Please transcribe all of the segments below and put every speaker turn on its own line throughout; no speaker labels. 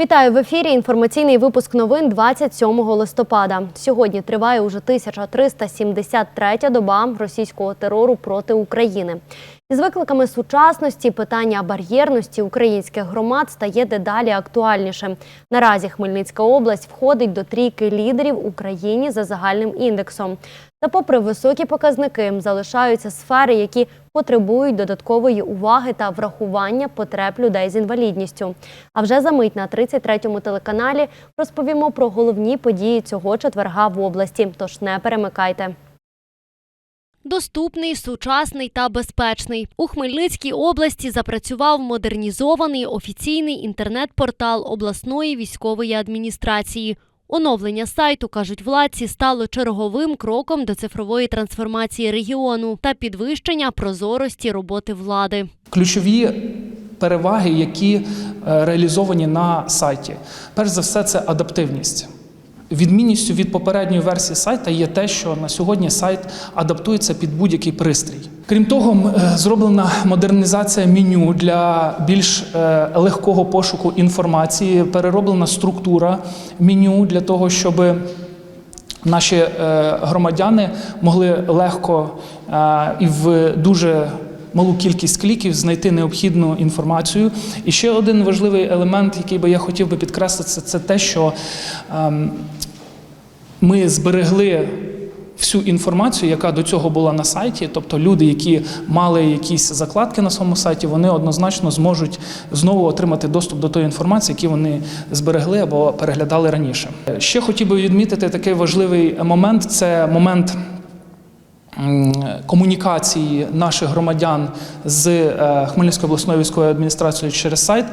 Вітаю в ефірі. Інформаційний випуск новин 27 листопада. Сьогодні триває уже 1373 доба російського терору проти України. Із викликами сучасності питання бар'єрності українських громад стає дедалі актуальніше. Наразі Хмельницька область входить до трійки лідерів Україні за загальним індексом. Та, попри високі показники, залишаються сфери, які потребують додаткової уваги та врахування потреб людей з інвалідністю. А вже за мить на 33-му телеканалі розповімо про головні події цього четверга в області. Тож не перемикайте. Доступний, сучасний та безпечний. У Хмельницькій області запрацював модернізований офіційний інтернет-портал обласної військової адміністрації. Оновлення сайту, кажуть владці, стало черговим кроком до цифрової трансформації регіону та підвищення прозорості роботи влади.
Ключові переваги, які е, реалізовані на сайті. Перш за все, це адаптивність. Відмінністю від попередньої версії сайта є те, що на сьогодні сайт адаптується під будь-який пристрій. Крім того, е, зроблена модернізація меню для більш е, легкого пошуку інформації, перероблена структура меню для того, щоб наші е, громадяни могли легко і в дуже малу кількість кліків знайти необхідну інформацію. І ще один важливий елемент, який би я хотів би підкреслити, це, це те, що ем, ми зберегли. Всю інформацію, яка до цього була на сайті, тобто люди, які мали якісь закладки на своєму сайті, вони однозначно зможуть знову отримати доступ до тої інформації, які вони зберегли або переглядали раніше. Ще хотів би відмітити такий важливий момент: це момент комунікації наших громадян з е, Хмельницькою обласною військовою адміністрацією через сайт.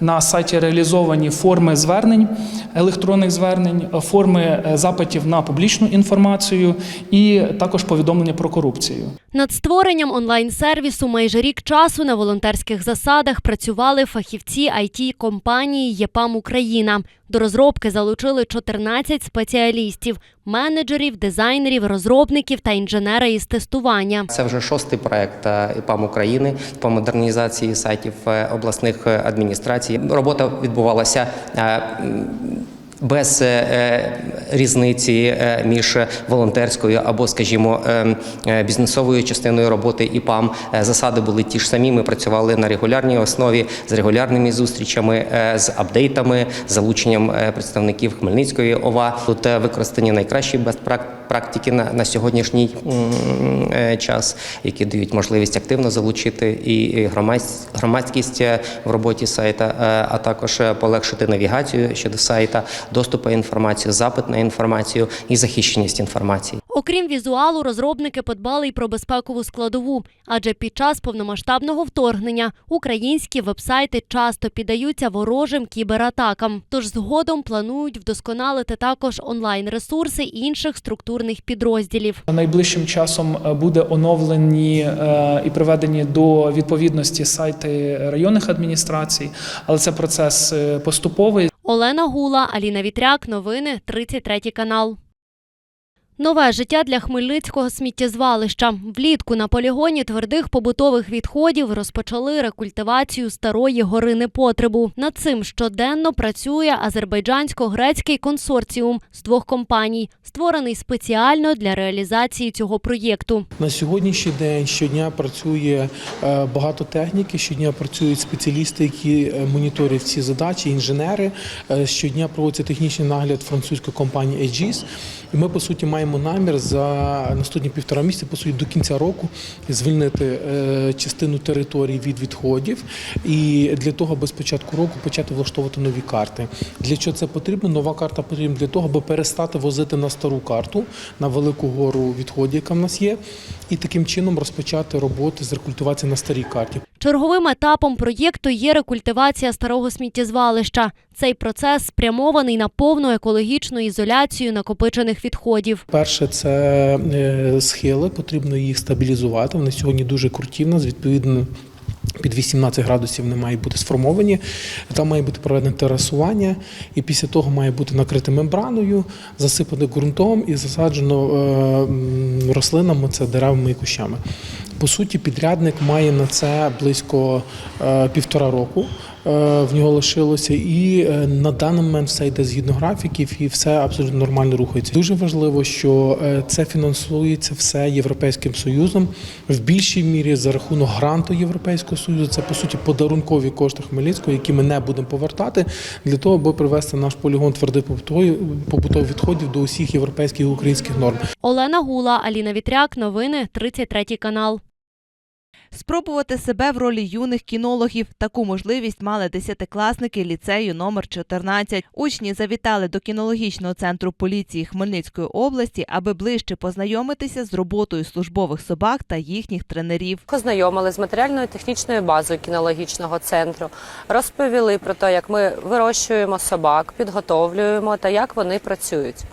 На сайті реалізовані форми звернень, електронних звернень, форми е, запитів на публічну інформацію і також повідомлення про корупцію.
Над створенням онлайн-сервісу майже рік часу на волонтерських засадах працювали фахівці it компанії ЄПАМ Україна. До розробки залучили 14 спеціалістів, менеджерів, дизайнерів, розробників та інженера із тестування.
Це вже шостий проект е, ІПАМ України по модернізації сайтів е, обласних е, адміністрацій. Робота відбувалася. е, Без е, різниці е, між волонтерською або, скажімо, бізнесовою частиною роботи ІПАМ Е, засади були ті ж самі. Ми працювали на регулярній основі з регулярними зустрічами, з апдейтами, залученням представників Хмельницької ОВА. Тут використані найкращі best практики на, на сьогоднішній е, час, які дають можливість активно залучити і і громадськість е, в роботі сайта, е, а також полегшити навігацію щодо сайта, доступ інформацію, запит на інформацію і захищеність інформації.
Окрім візуалу, розробники подбали й про безпекову складову, адже під час повномасштабного вторгнення українські вебсайти часто піддаються ворожим кібератакам. Тож згодом планують вдосконалити також онлайн-ресурси інших структурних підрозділів.
Найближчим часом е, буде оновлені е, і приведені до відповідності сайти районних адміністрацій, але це процес е, поступовий.
Олена Гула, Аліна Вітряк. Новини 33 канал. Нове життя для Хмельницького сміттєзвалища. Влітку на полігоні твердих побутових відходів розпочали рекультивацію старої гори непотребу. Над цим щоденно працює азербайджансько-грецький консорціум з двох компаній, створений спеціально для реалізації цього проєкту.
На сьогоднішній день щодня працює е, багато техніки, щодня працюють спеціалісти, які е, моніторять ці задачі, інженери. Е, Щодня проводиться технічний нагляд французької компанії Aegis. І ми, по суті, маємо намір за наступні півтора місяці, по суті, до кінця року звільнити е, частину території від відходів. І для того, аби з початку року почати влаштовувати нові карти. Для чого це потрібно? Нова карта потрібна для того, аби перестати возити на стару карту, на велику гору відходів, яка в нас є, і таким чином розпочати роботи з рекультивації на старій карті.
Черговим етапом проєкту є рекультивація старого сміттєзвалища. Цей процес спрямований на повну екологічну ізоляцію накопичених відходів.
Перше, це е, схили, потрібно їх стабілізувати. Вони сьогодні дуже круті в нас, відповідно. Під 18 градусів вони мають бути сформовані. Там має бути проведене терасування, і після того має бути накрите мембраною, засипане ґрунтом і засаджено е, рослинами, це деревами і кущами. По суті, підрядник має на це близько е, півтора року. е, в нього лишилося, і е, на даний момент все йде згідно графіків, і все абсолютно нормально рухається. Дуже важливо, що це фінансується все Європейським Союзом в більшій мірі за рахунок гранту Європейського Союзу. Це по суті подарункові кошти Хмельницького, які ми не будемо повертати для того, аби привести наш полігон твердих побутових відходів до усіх європейських і українських норм.
Олена Гула, Аліна Вітряк. Новини 33 канал.
Спробувати себе в ролі юних кінологів. Таку можливість мали десятикласники ліцею номер 14. Учні завітали до кінологічного центру поліції Хмельницької області, аби ближче познайомитися з роботою службових собак та їхніх тренерів.
Познайомили з матеріальною технічною базою кінологічного центру, розповіли про те, як ми вирощуємо собак, підготовлюємо та як вони працюють.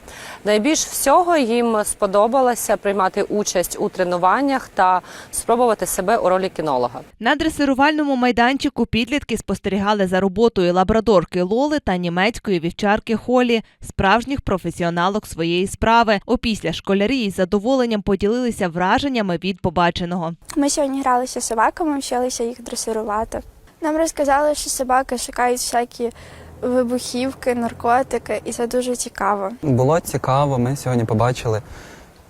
Найбільш всього їм сподобалося приймати участь у тренуваннях та спробувати себе у ролі кінолога.
На дресирувальному майданчику підлітки спостерігали за роботою лабрадорки Лоли та німецької вівчарки Холі, справжніх професіоналок своєї справи. Опісля школярі із задоволенням поділилися враженнями від побаченого.
Ми сьогодні гралися з собаками, вчилися їх дресирувати. Нам розказали, що собаки шукають всякі вибухівки, наркотики, і це дуже цікаво.
Було цікаво. Ми сьогодні побачили,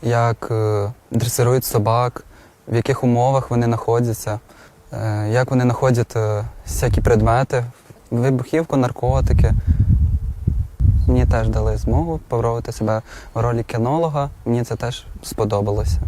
як е, дресирують собак, в яких умовах вони знаходяться, е, як вони знаходять е, всякі предмети, вибухівку, наркотики. Мені теж дали змогу попробувати себе в ролі кінолога. Мені це теж сподобалося.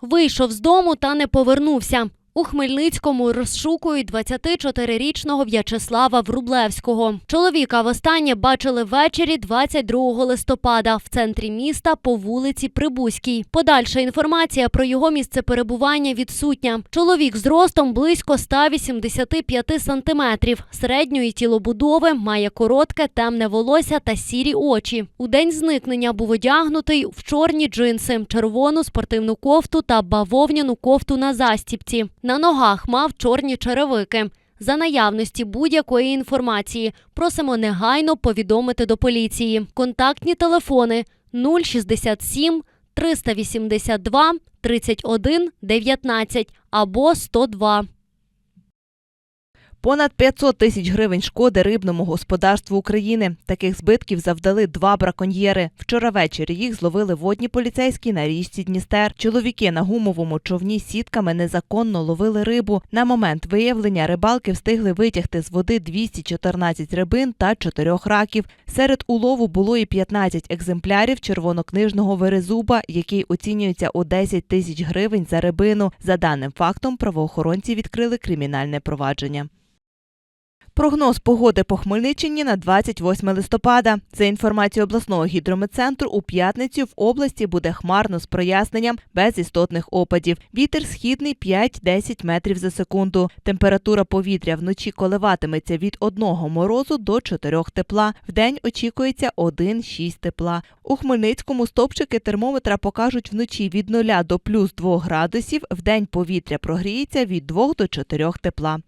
Вийшов з дому та не повернувся. У Хмельницькому розшукують 24-річного В'ячеслава Врублевського. Чоловіка востаннє бачили ввечері 22 листопада в центрі міста по вулиці Прибузькій. Подальша інформація про його місце перебування відсутня. Чоловік з ростом близько 185 сантиметрів, середньої тілобудови, має коротке темне волосся та сірі очі. У день зникнення був одягнутий в чорні джинси, червону спортивну кофту та бавовняну кофту на застіпці. На ногах мав чорні черевики. За наявності будь-якої інформації просимо негайно повідомити до поліції. Контактні телефони 067 382 31 19 або 102.
Понад 500 тисяч гривень шкоди рибному господарству України. Таких збитків завдали два браконьєри. Вчора ввечері їх зловили водні поліцейські на річці Дністер. Чоловіки на гумовому човні сітками незаконно ловили рибу. На момент виявлення рибалки встигли витягти з води 214 рибин та 4 раків. Серед улову було і 15 екземплярів червонокнижного верезуба, який оцінюється у 10 тисяч гривень за рибину. За даним фактом правоохоронці відкрили кримінальне провадження. Прогноз погоди по Хмельниччині на 28 листопада. За інформацією обласного гідрометцентру, у п'ятницю в області буде хмарно з проясненням без істотних опадів. Вітер східний 5-10 метрів за секунду. Температура повітря вночі коливатиметься від 1 морозу до 4 тепла. Вдень очікується 1-6 тепла. У Хмельницькому стопчики термометра покажуть вночі від 0 до плюс 2 градусів. Вдень повітря прогріється від 2 до 4 тепла.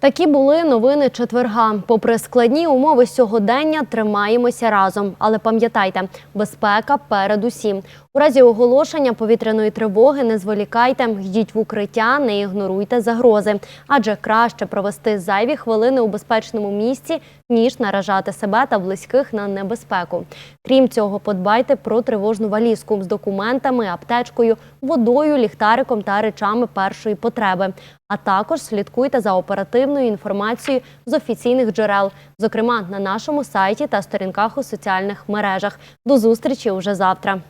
Такі були новини четверга. Попри складні умови сьогодення, тримаємося разом. Але пам'ятайте, безпека передусім. Разі оголошення повітряної тривоги не зволікайте, йдіть в укриття, не ігноруйте загрози. Адже краще провести зайві хвилини у безпечному місці, ніж наражати себе та близьких на небезпеку. Крім цього, подбайте про тривожну валізку з документами, аптечкою, водою, ліхтариком та речами першої потреби. А також слідкуйте за оперативною інформацією з офіційних джерел, зокрема на нашому сайті та сторінках у соціальних мережах. До зустрічі уже завтра.